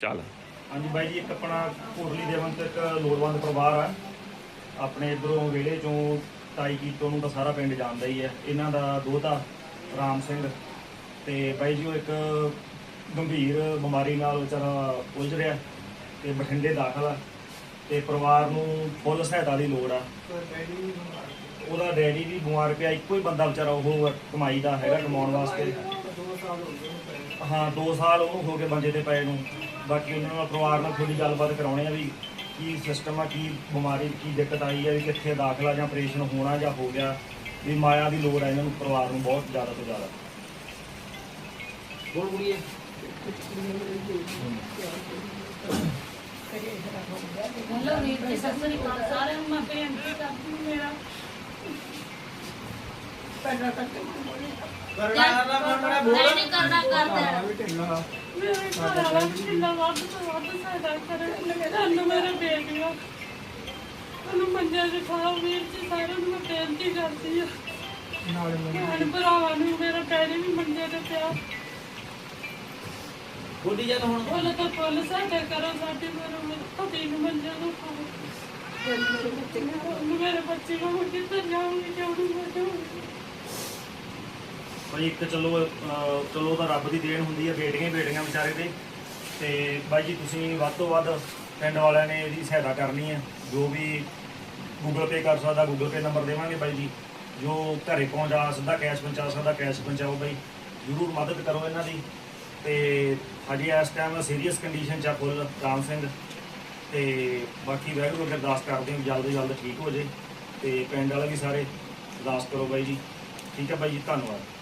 ਚੱਲ। ਹਾਂਜੀ ਬਾਈ ਜੀ, ਇੱਕ ਆਪਣਾ ਕੋਟਲੀ ਦੇਵਨ ਤੋਂ ਇੱਕ ਲੋੜਵੰਦ ਪਰਿਵਾਰ ਆ। ਆਪਣੇ ਇਧਰੋਂ ਵਿਹੜੇ ਚੋਂ ਤਾਈ ਕੀਤੋਂ ਨੂੰ ਤਾਂ ਸਾਰਾ ਪਿੰਡ ਜਾਣਦਾ ਹੀ ਹੈ ਇਹਨਾਂ ਦਾ ਦੋਤਾ ਰਾਮ ਸਿੰਘ ਤੇ ਬਾਈ ਜੀ, ਉਹ ਇੱਕ ਗੰਭੀਰ ਬਿਮਾਰੀ ਨਾਲ ਵਿਚਾਰਾ ਉਲਝ ਰਿਹਾ ਤੇ ਬਠਿੰਡੇ ਦਾਖਲ ਆ ਤੇ ਪਰਿਵਾਰ ਨੂੰ ਫੁੱਲ ਸਹਾਇਤਾ ਦੀ ਲੋੜ ਆ। ਉਹਦਾ ਡੈਡੀ ਵੀ ਬਿਮਾਰ ਪਿਆ, ਇੱਕੋ ਹੀ ਬੰਦਾ ਵਿਚਾਰਾ ਉਹ ਕਮਾਈ ਦਾ ਹੈਗਾ ਕਮਾਉਣ ਵਾਸਤੇ। ਹਾਂ 2 ਸਾਲ ਉਹਨੂੰ ਹੋ ਗਏ ਬੰਦੇ ਤੇ ਪਏ ਨੂੰ। ਬਾਕੀ ਉਹਨਾਂ ਨਾਲ ਪਰਿਵਾਰ ਨਾਲ ਥੋੜੀ ਗੱਲਬਾਤ ਕਰਾਉਣੇ ਆ ਵੀ ਕੀ ਸਿਸਟਮ ਆ ਕੀ ਬਿਮਾਰੀ ਕੀ ਦਿੱਕਤ ਆਈ ਆ ਵੀ ਕਿੱਥੇ ਦਾਖਲਾ ਜਾਂ ਆਪਰੇਸ਼ਨ ਹੋਣਾ ਜਾਂ ਹੋ ਗਿਆ ਵੀ ਮਾਇਆ ਦੀ ਲੋੜ ਆ ਇਹਨਾਂ ਨੂੰ ਪਰਿਵਾਰ ਨੂੰ ਬਹੁਤ ਜ਼ਿਆਦਾ ਤੋਂ ਜ਼ਿਆਦਾ ਬੋਲ ਕੁੜੀਏ ਹੈਲੋ ਵੀਰ ਜੀ ਸਤਿ ਸ੍ਰੀ ਅਕਾਲ ਸਾਰਿਆਂ ਨੂੰ ਮੈਂ ਬੇਨਤੀ ਕਰਦੀ ਹਾਂ ਮੇਰਾ ਪਹਿਲਾਂ ਤੱਕ ਕਰਨਾ ਨਾ ਮੰਨਣਾ ਬੋਲ ਨਹੀਂ ਕਰਨਾ ਕਰਦਾ ਮੇਰੇ ਘਰ ਵਾਲਾ ਜਿੰਨਾ ਵੱਧ ਤੋਂ ਵੱਧ ਸਹਾਇਤਾ ਕਰੇ ਮੇਰਾ ਨੂੰ ਮੇਰੇ ਬੇਟੀਆਂ ਉਹਨੂੰ ਮੰਜਾ ਜਿਹਾ ਵੀਰ ਜੀ ਸਾਰਿਆਂ ਨੂੰ ਮੈਂ ਬੇਨਤੀ ਕਰਦੀ ਆ ਭੈਣ ਭਰਾਵਾਂ ਨੂੰ ਮੇਰਾ ਡੈਡੀ ਵੀ ਮੰਜੇ ਤੇ ਪਿਆ ਬੋਲੀ ਜਾ ਹੁਣ ਉਹਨੇ ਤਾਂ ਫੁੱਲ ਸਹਾਇਤਾ ਕਰੋ ਸਾਡੀ ਮੇਰੇ ਮੇਰੇ ਪਤੀ ਨੂੰ। ਮੰਜਾ ਤੋਂ ਖਾਓ ਮੇਰੇ ਬੱਚੇ ਨੂੰ ਕਿੱਧਰ ਜਾਊਂਗੀ ਕਿਉਂ ਨਹੀਂ ਜਾਊਂਗੀ ਭਾਈ ਇੱਕ ਚਲੋ ਅਹ, ਚਲੋ ਤਾਂ ਰੱਬ ਦੀ ਦੇਣ ਹੁੰਦੀ ਹੈ ਬੇਟੀਆਂ ਹੀ ਬੇਟੀਆਂ ਵਿਚਾਰੇ ਦੇ। ਤੇ ਬਾਈ ਜੀ ਤੁਸੀਂ ਵੱਧ ਤੋਂ ਵੱਧ ਪਿੰਡ ਵਾਲਿਆਂ ਨੇ ਇਹਦੀ ਸਹਾਇਤਾ ਕਰਨੀ ਹੈ ਜੋ ਵੀ ਗੂਗਲ ਪੇ ਕਰ ਸਕਦਾ ਗੂਗਲ ਪੇ ਨੰਬਰ ਦੇਵਾਂਗੇ ਬਾਈ ਜੀ। ਜੋ ਘਰੇ ਪਹੁੰਚਾ ਸਕਦਾ ਕੈਸ਼ ਪਹੁੰਚਾ ਸਕਦਾ ਕੈਸ਼ ਪਹੁੰਚਾਓ ਬਾਈ। ਜ਼ਰੂਰ ਮਦਦ ਕਰੋ ਇਹਨਾਂ ਦੀ। ਤੇ ਹਜੇ ਇਸ ਟਾਈਮ ਸੀਰੀਅਸ ਕੰਡੀਸ਼ਨ ਚ ਆ ਫੁੱਲ ਰਾਮ ਸਿੰਘ। ਤੇ ਬਾਕੀ ਵਾਹਿਗੁਰੂ ਅੱਗੇ ਅਰਦਾਸ ਕਰਦੇ ਹਾਂ ਵੀ ਜਲਦ ਤੋਂ ਜਲਦ ਠੀਕ ਹੋ ਜੇ। ਤੇ ਪਿੰਡ ਵਾਲੇ ਵੀ ਸਾਰੇ ਅਰਦਾਸ ਕਰੋ ਬਾਈ ਜੀ। ਠੀਕ ਹੈ ਬਾਈ ਜੀ ਧੰਨਵਾਦ।